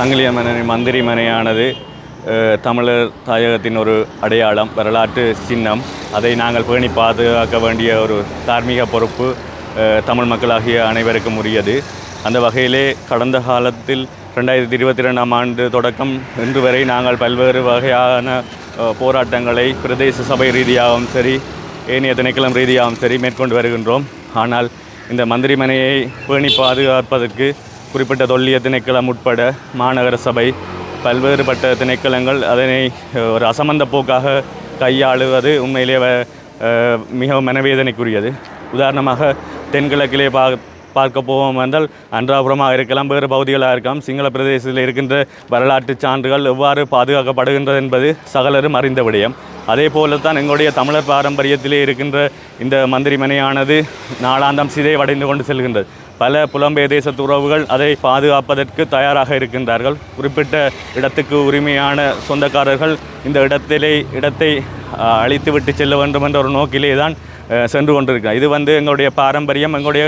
சங்கிலிய மன்னரின் மந்திரி மனையானது தமிழர் தாயகத்தின் ஒரு அடையாளம் வரலாற்று சின்னம். அதை நாங்கள் பேணி பாதுகாக்க வேண்டிய ஒரு தார்மீக பொறுப்பு தமிழ் மக்களாகிய அனைவருக்கும் உரியது. அந்த வகையிலே கடந்த காலத்தில் ரெண்டாயிரத்தி இருபத்தி ரெண்டாம் ஆண்டு தொடக்கம் இன்று வரை நாங்கள் பல்வேறு வகையான போராட்டங்களை பிரதேச சபை ரீதியாகவும் சரி ஏனைய திணைக்களம் ரீதியாகவும் சரி மேற்கொண்டு வருகின்றோம். ஆனால் இந்த மந்திரிமனையை பேணி பாதுகாப்பதற்கு குறிப்பிட்ட தொல்லிய திணைக்களம் உட்பட மாநகர சபை பல்வேறுபட்ட திணைக்களங்கள் அதனை ஒரு அசமந்த போக்காக கையாளுவது உண்மையிலே மிகவும் மனவேதனைக்குரியது. உதாரணமாக தென்கிழக்கிலே பா பார்க்க போவோம் என்றால் அன்றாபுரமாக இருக்கலாம் வேறு பகுதிகளாக இருக்கலாம் சிங்கள பிரதேசத்தில் இருக்கின்ற வரலாற்று சான்றுகள் எவ்வாறு பாதுகாக்கப்படுகின்றது என்பது சகலரும் அறிந்த விடயம். அதே போல தான் எங்களுடைய தமிழர் பாரம்பரியத்திலே இருக்கின்ற இந்த மந்திரிமனையானது நாளாந்தம் சிதைவடைந்து கொண்டு செல்கின்றது. பல புலம்பெயர் தேசத்து உறவுகள் அதை பாதுகாப்பதற்கு தயாராக இருக்கின்றார்கள். குறிப்பிட்ட இடத்துக்கு உரிமையான சொந்தக்காரர்கள் இந்த இடத்திலே இடத்தை அழித்து விட்டு செல்ல வேண்டும் என்ற ஒரு நோக்கிலே தான் சென்று கொண்டிருக்கிறோம் இது வந்து எங்களுடைய பாரம்பரியம் எங்களுடைய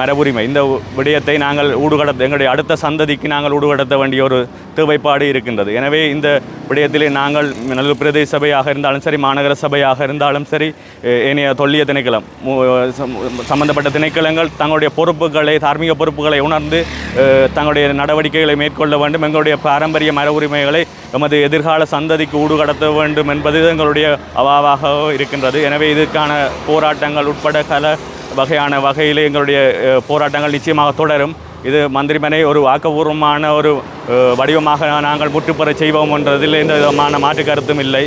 மரபுரிமை. இந்த விடயத்தை நாங்கள் ஊடுகடத்த எங்களுடைய அடுத்த சந்ததிக்கு நாங்கள் ஊடுகடத்த வேண்டிய ஒரு தேவைப்பாடு இருக்கின்றது. எனவே இந்த விடயத்திலே நாங்கள் நல்ல பிரதேச சபையாக இருந்தாலும் சரி மாநகர சபையாக இருந்தாலும் சரி ஏனைய தொல்லிய திணைக்களம் சம்பந்தப்பட்ட திணைக்களங்கள் தங்களுடைய பொறுப்புகளை தார்மீக பொறுப்புகளை உணர்ந்து தங்களுடைய நடவடிக்கைகளை மேற்கொள்ள வேண்டும். எங்களுடைய பாரம்பரிய மர உரிமைகளை எமது எதிர்கால சந்ததிக்கு ஊடுகடத்த வேண்டும் என்பது எங்களுடைய அவாவாக இருக்கின்றது. எனவே இதற்கான போராட்டங்கள் உட்பட பல வகையான வகையிலே எங்களுடைய போராட்டங்கள் நிச்சயமாக தொடரும். இது மந்திரிமனை ஒரு ஆக்கபூர்வமான ஒரு வடிவமாக நாங்கள் முற்றுப்பெற செய்வோம் என்றதில் எந்த விதமான மாற்று கருத்தும் இல்லை.